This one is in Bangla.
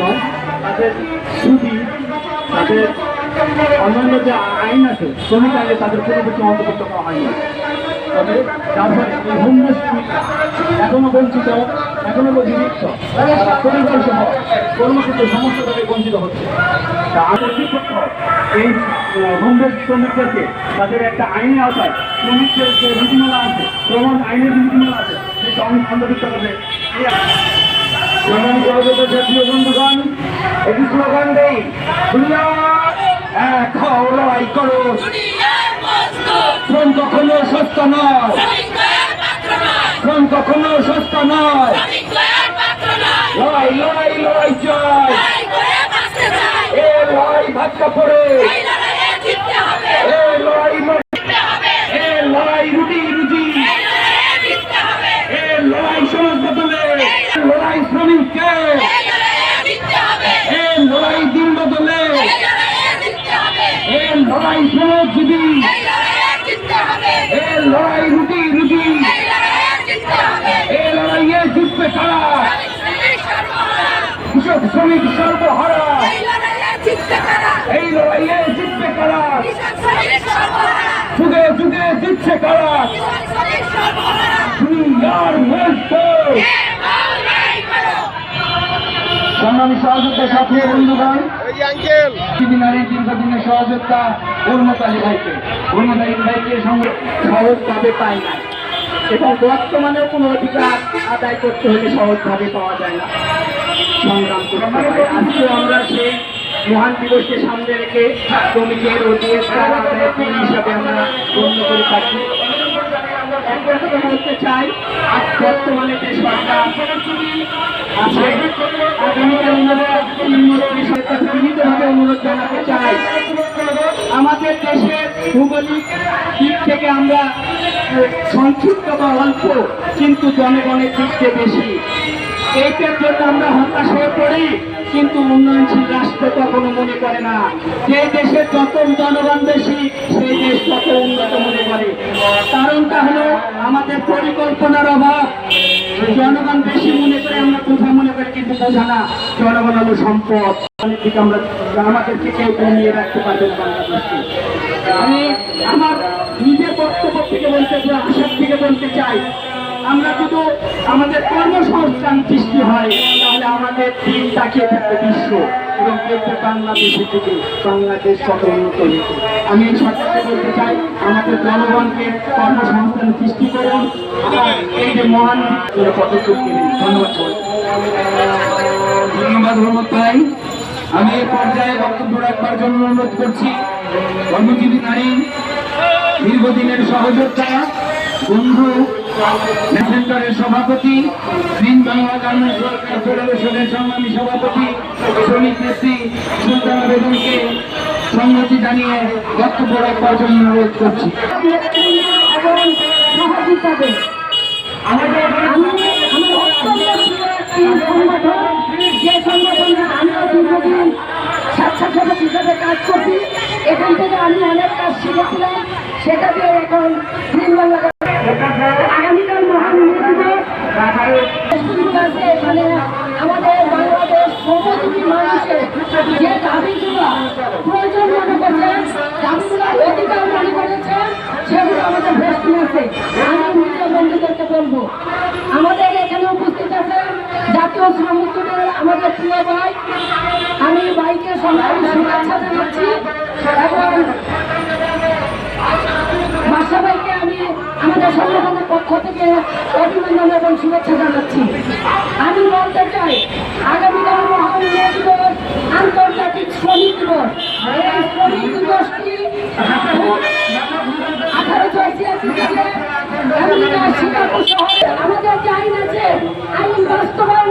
নয় তাদের ছুটি তাদের অন্যান্য যে আইন আছে, শ্রমিক আইনে তাদের কোনো কিছু অন্তর্ভুক্ত করা হয়নি। তবে যার ফলে এই হোমলেস এখনও বঞ্চিত, এখনও বিভক্ত পরিবার সহ কর্মসূত্র সমস্ত থেকে বঞ্চিত হচ্ছে। তা আমাদের এই হোমলেস শ্রমিকদেরকে তাদের একটা আইনের আওতায় শ্রমিকদের যে বিধিমালা আছে শ্রমণ আইনের বিধিমালা আছে, সেটা অনেক অন্তর্ভুক্ত করবে যেমন সহযোগিতা জাতীয় বন্ধুগণ। একটি স্লোগান দেই, দুনিয়া এক হও লড়াই করো। শ্রম কখনো সস্তা নয়। শ্রম কখনো সস্তা নয় শ্রমিক দয়ার পাত্র নয় লড়াই লড়াই লড়াই চাই লড়াই করে বাঁচতে চায় এ লড়াই ভাত কাপড়ে এই লড়াইয়ে জিততে হবে এ লড়াই ম- জিততে হবে এ লড়াই রুটি রুটি এই লড়াইয়ে জিততে হবে এ লড়াই সমাজ বদলে লড়াই শ্রমিককে এই লড়াইয়ে জিততে হবে এ লড়াই দিন বদলে এই লড়াইয়ে জিততে হবে এ লড়াই জিততে এ লড়াই রুটি রুটি। এ লড়াইয়ে জিতবে সর্বহারা। কৃষক শ্রমিক সর্বহারা। এই লড়াইয়ে জিতবে কারা? যুগে যুগে জিতছে দুনিয়ার করো সম্মানী সহযোগিতা সাথী বন্ধুগণ নারীর দীর্ঘদিনের সহযোগিতা পূর্ণতালী ভাইকে পূর্ণতালী ভাইকে সঙ্গে সহজভাবে পাই না এবং বর্তমানে কোনো অধিকার আদায় করতে হলে সহজভাবে পাওয়া যায় না। সংগ্রাম করতে হয় আজকে আমরা সেই মহান দিবসকে সামনে রেখে শ্রমিকের অধিকার আদায়ের হিসাবে আমরা গণ্য করে থাকি। একটা কথা বলতে চাই আজ বর্তমানে যে সরকার আছে কাছে বিনীতভাবে অনুরোধ জানাতে চাই আমাদের দেশের ভৌগোলিক দিক থেকে আমরা সংক্ষিপ্ত বা অল্প কিন্তু জনগণের দিক থেকে বেশি এইটার জন্য আমরা হতাশ হয়ে পড়ি কিন্তু উন্নয়নশীল রাষ্ট্র কখনো মনে করে না যে দেশের যত জনগণ বেশি সেই দেশ তত উন্নত মনে করে কারণটা হলো আমাদের পরিকল্পনার অভাব জনগণ বেশি মনে করে আমরা কোথাও মনে করি, কিন্তু বোঝা না জনগণ হলো সম্পদ। অনেক দিকে আমরা আমাদেরকে কেউ নিয়ে রাখতে পারবে না আমি আমার নিজের বক্তব্য থেকে বলতে চাই আশার থেকে বলতে চাই আমরা যদি আমাদের কর্মসংস্থান সৃষ্টি হয়, তাহলে আমাদের দিন তাকিয়ে থাকবে বিশ্ব এবং দেখবে বাংলাদেশের দিকে বাংলাদেশ কত উন্নত হয়েছে। আমি সরকারকে বলতে চাই, আমাদের জনগণকে কর্মসংস্থান সৃষ্টি করুন। এই যে মহান পদক্ষেপ নেবেন ধন্যবাদ। ধন্যবাদ মোহাম্মদ ভাই। আমি এই পর্যায়ে বক্তব্য রাখবার জন্য অনুরোধ করছি, কর্মজীবী নারী, দীর্ঘদিনের সহযোদ্ধা, বন্ধু সেন্টারের সভাপতি গ্রিন বাংলা গার্মেন্টস ওয়ার্কার ফেডারেশনের সংগ্রামী সভাপতি শ্রমিক নেত্রী সুলতানা বেগমকে সংগতি জানিয়ে বক্তব্য রাখবার জন্য অনুরোধ করছি এবং সহযোগিতাতে আমাদের সংগঠন যে সংগঠনে আমিও দীর্ঘদিন স্বেচ্ছাসেবক হিসেবে কাজ করছি এখান থেকে আমি অনেক কাজ শিখেছিলাম সেটা দিয়ে এখন গ্রিন বাংলা আগামীকাল মহান দিবস সুযোগ আছে এখানে আমাদের বাংলাদেশ শ্রমজীবী মানুষের যে দাবিগুলো প্রয়োজন মনে করছেন সেগুলো আমাদের ভেস্টিং আছে আমি মিডিয়া বন্ধুদেরকে বলব আমাদের এখানে উপস্থিত আছে জাতীয় শ্রমিক জোটের আমাদের প্রিয় ভাই আমি ভাইকে সংগ্রামী শুভেচ্ছা জানাচ্ছি এবং বাসা ভাইকে আমি আমাদের সংগঠনের পক্ষ থেকে অভিনন্দন এবং শুভেচ্ছা জানাচ্ছি আমি বলতে চাই, আগামীকাল আন্তর্জাতিক শ্রমিক দিবস আমাদের আইন আছে আইন বাস্তবায়ন